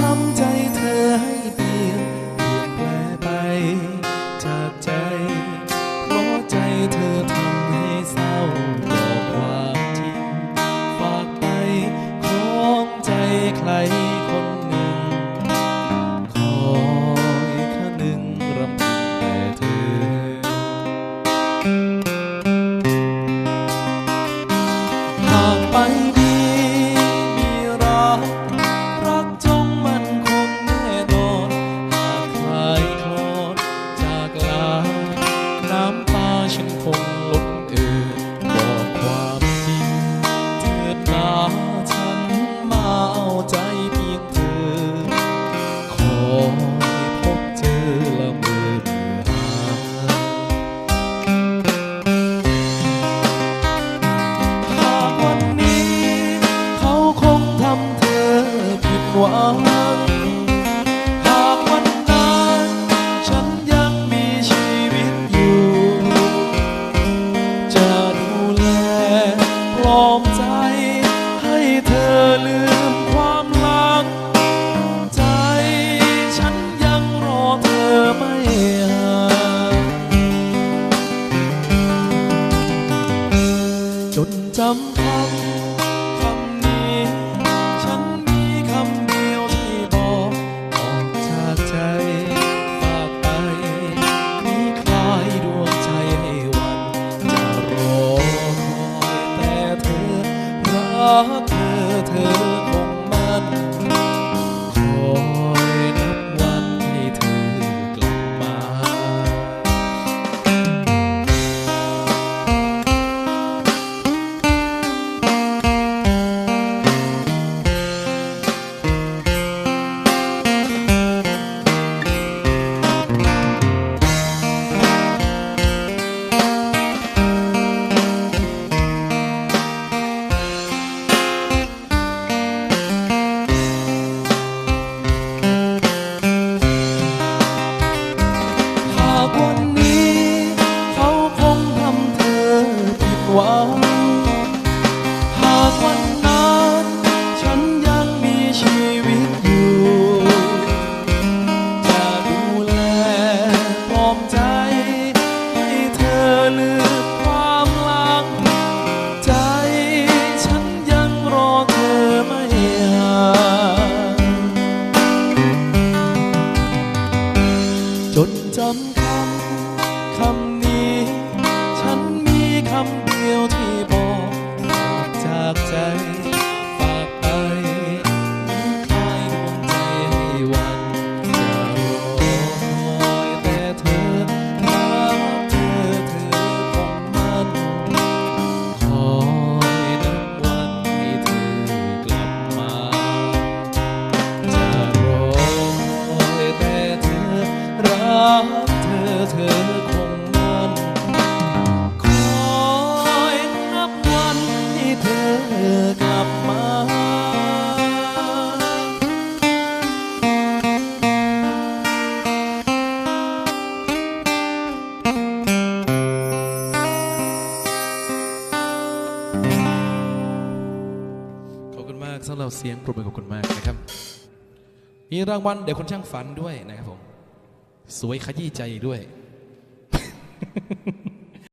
ทำใจเธอให้เปลี่ยน oh. ากวันนั้นฉันยังมีชีวิตอยู่จะดูแลปลอบใจ ให้เธอลืมความหลัง ใจฉันยังรอเธอไม่ห่างจดจำคำคำ จ เราเสียงปรบมือขอบคุณมากนะครับ มีรางวัลเดี๋ยวคนช่างฝันด้วยนะครับผม สวยขยี้ใจด้วย